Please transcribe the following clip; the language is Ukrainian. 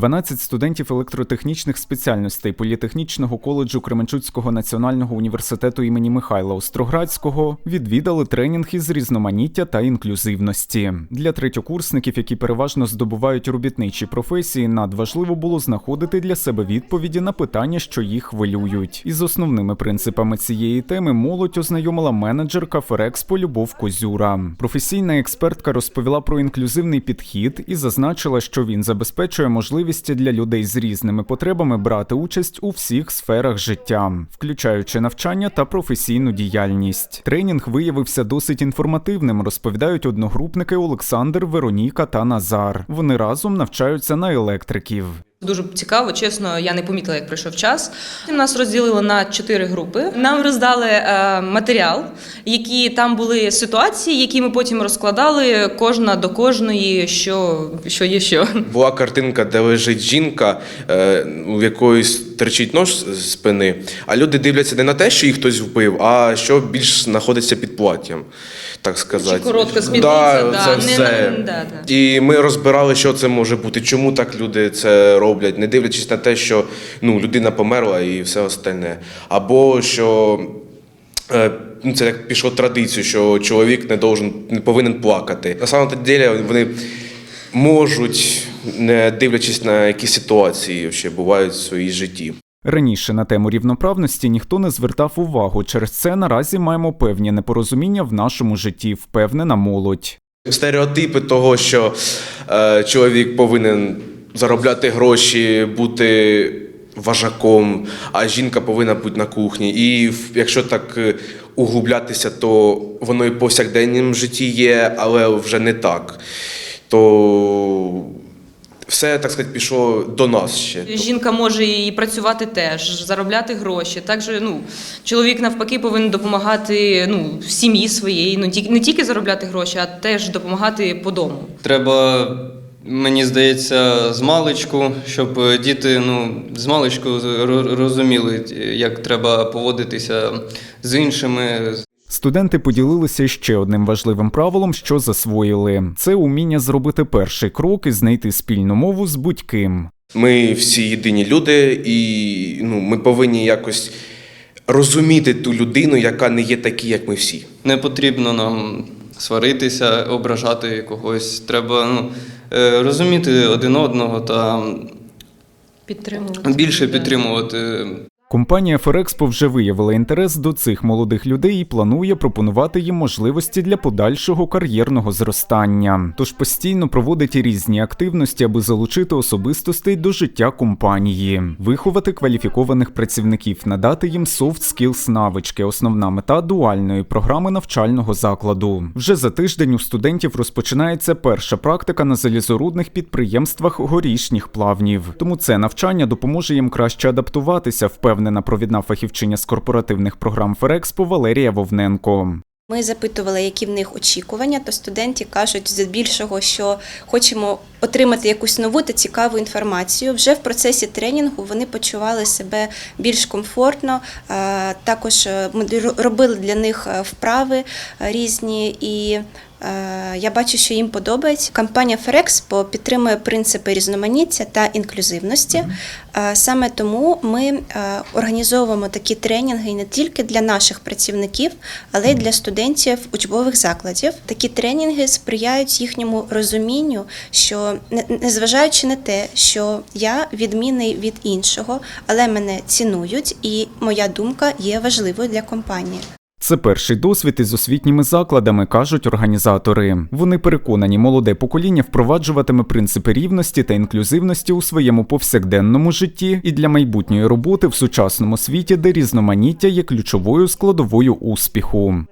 12 студентів електротехнічних спеціальностей політехнічного коледжу Кременчуцького національного університету імені Михайла Остроградського відвідали тренінг із різноманіття та інклюзивності. Для третьокурсників, які переважно здобувають робітничі професії, надважливо було знаходити для себе відповіді на питання, що їх хвилюють. Із основними принципами цієї теми молодь ознайомила менеджерка Ферекспо Любов Козюра. Професійна експертка розповіла про інклюзивний підхід і зазначила, що він забезпечує можливість для людей з різними потребами брати участь у всіх сферах життя, включаючи навчання та професійну діяльність. Тренінг виявився досить інформативним, розповідають одногрупники Олександр, Вероніка та Назар. Вони разом навчаються на електриків. Дуже цікаво, чесно, я не помітила, як пройшов час. Нас розділили на чотири групи. Нам роздали е, матеріал, які там були ситуації, які ми потім розкладали кожна до кожної, що, що є що. Була картинка, де лежить жінка, е, у якої терчить нож з спини, а люди дивляться не на те, що їх хтось вбив, а що більш знаходиться під платтям, так сказати. Чи коротка спідниця, да, це не все. на- да, да. І ми розбирали, що це може бути, чому так люди це роблять, не дивлячись на те, що ну, людина померла і все остальне. Або що. е, Ну, це як пішло традицію, що чоловік не должен, не повинен плакати. На самом деле вони можуть, не дивлячись на які ситуації ще бувають в своїй житті. Раніше на тему рівноправності ніхто не звертав увагу. Через це наразі маємо певні непорозуміння в нашому житті, впевнена молодь. Стереотипи того, що е, чоловік повинен заробляти гроші, бути важаком, а жінка повинна бути на кухні. І якщо так е, углублятися, то воно і в повсякденнім житті є, але вже не так. То все, так сказати, пішло до нас ще. Жінка може і працювати теж, заробляти гроші. Також ну, чоловік навпаки повинен допомагати ну, сім'ї своєї, ну ті- не тільки заробляти гроші, а теж допомагати по дому. Треба, мені здається, з маличку, щоб е, діти ну, з маличку розуміли, як треба поводитися з іншими. Студенти поділилися ще одним важливим правилом, що засвоїли: це уміння зробити перший крок і знайти спільну мову з будь-ким. Ми всі єдині люди, і ну, ми повинні якось розуміти ту людину, яка не є такі, як ми всі. Не потрібно нам сваритися, ображати когось. Треба ну, е, розуміти один одного та Підтримувати. більше підтримувати Компанія Ферекспо вже виявила інтерес до цих молодих людей і планує пропонувати їм можливості для подальшого кар'єрного зростання. Тож постійно проводить різні активності, аби залучити особистостей до життя компанії, виховати кваліфікованих працівників, надати їм soft skills навички, основна мета дуальної програми навчального закладу. Вже за тиждень у студентів розпочинається перша практика на залізорудних підприємствах горішніх плавнів. Тому це навчання допоможе їм краще адаптуватися, впевнена провідна фахівчиня з корпоративних програм Ферекспо Валерія Вовненко. Ми запитували, які в них очікування, то студенти кажуть здебільшого, що хочемо отримати якусь нову та цікаву інформацію. Вже в процесі тренінгу вони почували себе більш комфортно. Е, Також е, ми робили для них е, вправи різні і. Е, Я бачу, що їм подобається. Компанія Ферекспо підтримує принципи різноманіття та інклюзивності. Е, Саме тому ми е, організовуємо такі тренінги не тільки для наших працівників, але й для студентів учбових закладів. Такі тренінги сприяють їхньому розумінню, що не- незважаючи на те, що я відмінний від іншого, але мене цінують, і моя думка є важливою для компанії. Це перший досвід із освітніми закладами, кажуть організатори. Вони переконані, молоде покоління впроваджуватиме принципи рівності та інклюзивності у своєму повсякденному житті і для майбутньої роботи в сучасному світі, де різноманіття є ключовою складовою успіху.